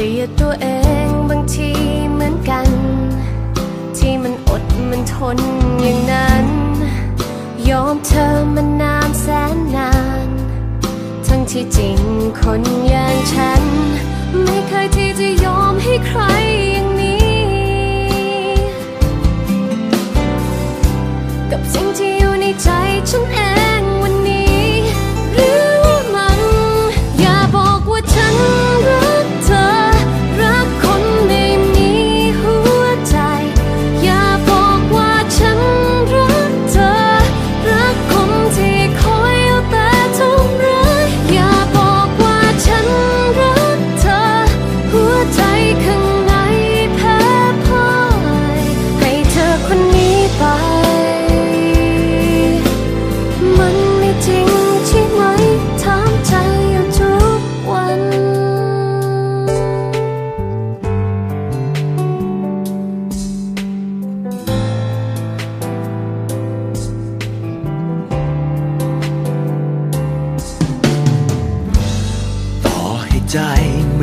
ลียดตัวเองบางทีเหมือนกัน ที่มันอดมันทนอย่างนั้น ยอมเธอมานานแสนนาน ทั้งที่จริงคนอย่างฉัน ไม่เคยที่จะยอมให้ใคร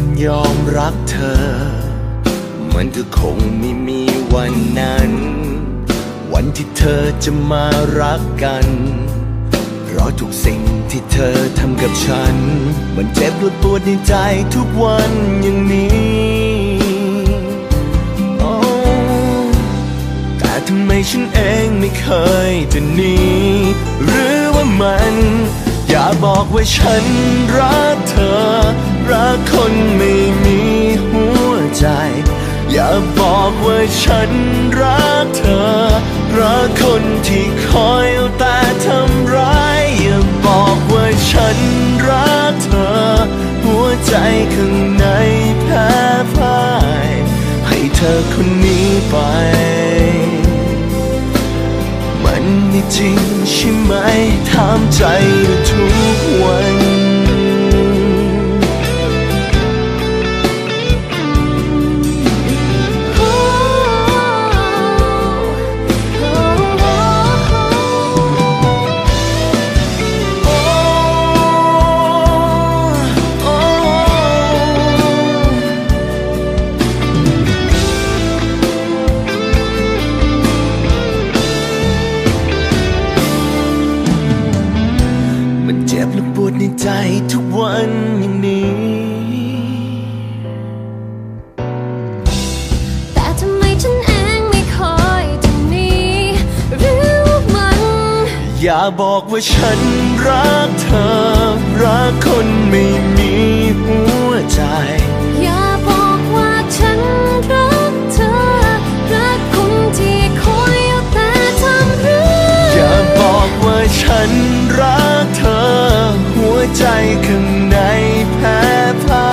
มันยอมรักเธอ มันก็คงไม่มีวันนั้น วันที่เธอจะมารักกัน เพราะทุกสิ่งที่เธอทำกับฉัน มันเจ็บปวดปวดในใจทุกวันอย่างนี้โอ้แต่ทำไมฉันเองไม่เคยจะหนี บอกว่าฉันรักเธอ รักคนไม่มีหัวใจ อย่าบอกว่าฉันรักเธอ รักคนที่คอยเอาแต่ทำร้าย อย่าบอกว่าฉันรักเธอ หัวใจข้างในแพ้พ่าย ให้เธอคนนี้ไป มันไม่จริงใช่ไหมถามใจทุกวัน จ็บและปวดในใจทุกวันอย่างนี้ แต่ทำไมฉันเองไม่คอยจะหนีหรือว่ามัน อย่าบอกว่าฉันรักเธอ รักคนไม่มีหัวใจ อย่าบอกว่าฉันรักเธอ รักคนที่คอยเอาแต่ทำร้ายอย่าบอกว่าฉันรัก ใจข้างในแพ้พ่าย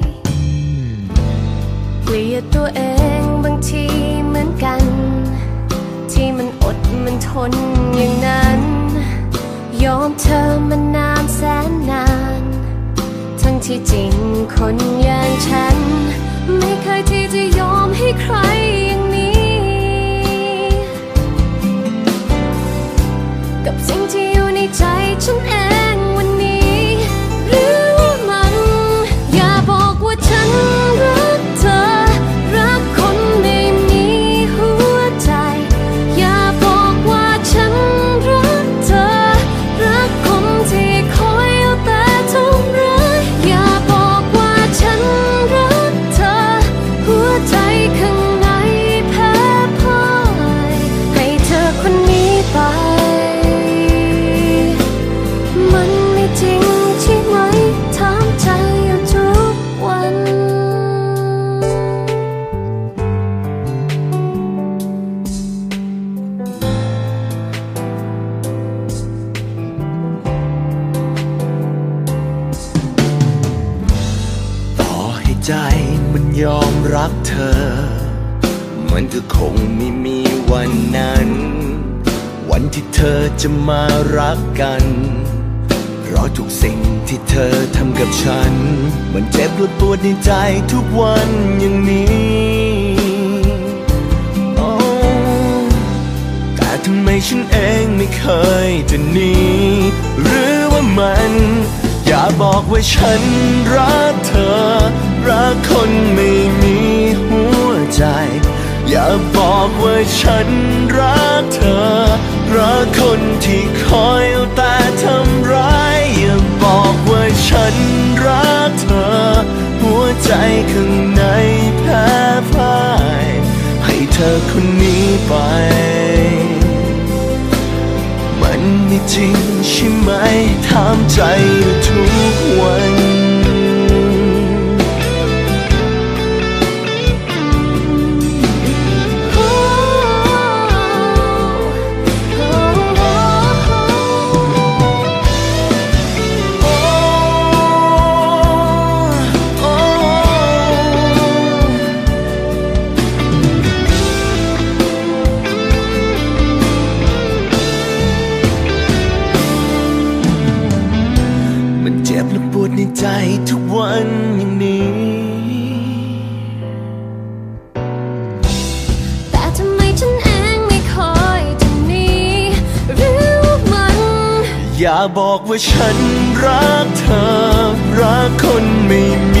ลียดตัวเองบางทีเหมือนกัน ที่มันอดมันทนอย่างนั้น ยอมเธอมานานแสนนาน ทั้งที่จริงคนอย่างฉัน ไม่เคยที่จะยอมให้ใคร ยอมรักเธอ มันก็คงไม่มีวันนั้น วันที่เธอจะมารักกัน เพราะทุกสิ่งที่เธอทำกับฉัน มันเจ็บปวดปวดในใจทุกวันอย่างนี้แต่ทำไมฉันเองไม่เคยจะหนีหรือว่ามัน บอกว่าฉันรักเธอ รักคนไม่มีหัวใจ อย่าบอกว่าฉันรักเธอ รักคนที่คอยเอาแต่ทำร้าย อย่าบอกว่าฉันรักเธอ หัวใจข้างในแพ้พ่าย ให้เธอคนนี้ไป นี่จริงใช่ไหมถามใจทุกวัน จ็บและปวดในใจทุกวันอย่างนี้ แต่ทำไมฉันเองไม่คอยจะหนีหรือว่ามัน อย่าบอกว่าฉันรักเธอ รักคนไม่มี